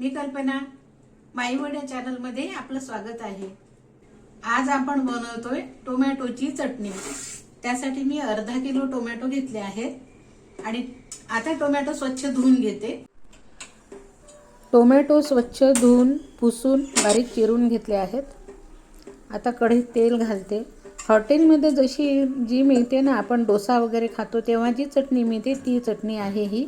मी कल्पना माईवड्या चॅनलमध्ये आपलं स्वागत आहे. आज आपण बनवतोय टोमॅटोची चटणी. त्यासाठी मी अर्धा किलो टोमॅटो घेतले आहेत. आणि आता टोमॅटो स्वच्छ धुवून घेते. टोमॅटो स्वच्छ धुवून पुसून बारीक चिरून घेतले आहेत. आता कढईत तेल घालते. हॉटेलमध्ये जशी जी मिळते ना आपण डोसा वगैरे खातो तेव्हा जी चटणी मिळते ती चटणी आहे ही.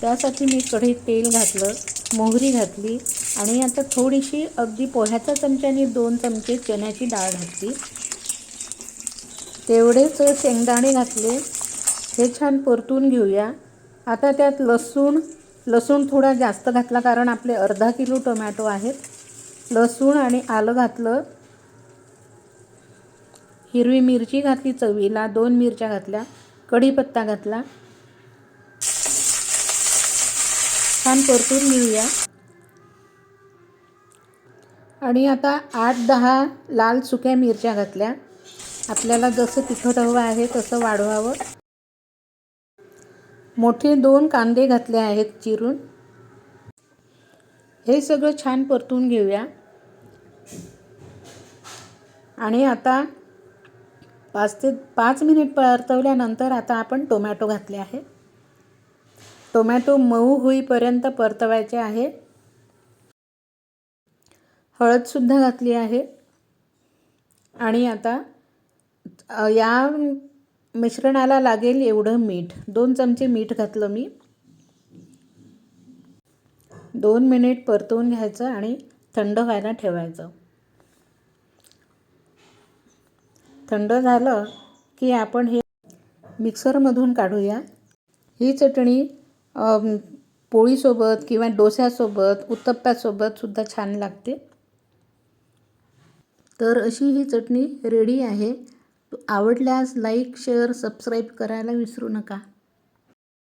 त्यासाठी मी कढईत तेल घातलं. मोहरी घातली आणि आता थोडीशी अगदी पोह्याच्या चमच्याने दोन चमचे चण्याची डाळ घातली. तेवढेच शेंगदाणे घातले. हे छान परतून घेऊया. आता त्यात लसूण लसूण थोडा जास्त घातला कारण आपले अर्धा किलो टोमॅटो आहेत. लसूण आणि आलं घातलं. हिरवी मिरची घातली चवीला दोन मिरच्या घातल्या कढीपत्ता घातला. छान परतून घेऊया. आणि आता आठ दहा लाल सुक्या मिरच्या घातल्या. आपल्याला जसं तिखट हवं आहे तसं वाढवावं. मोठे दोन कांदे घातले आहेत चिरून. हे सगळं छान परतून घेऊया. आणि आता पाच ते पाच मिनिट परतवल्यानंतर आता आपण टोमॅटो घातले आहे टोमॅटो मऊ होईपर्यंत परतवायचे आहे. हळदसुद्धा घातली आहे. आणि आता या मिश्रणाला लागेल एवढं मीठ. दोन चमचे मीठ घातलं मी. दोन मिनिट परतवून घ्यायचं आणि थंड व्हायला ठेवायचं. थंड झालं की आपण हे मिक्सरमधून काढूया. ही चटणी पोळीसोबत किंवा डोस्यासोबत उत्तप्प्यासोबत सुद्धा छान लागते. तर अशी ही चटणी रेडी आहे. आवडल्यास लाईक शेअर सबस्क्राईब करायला विसरू नका.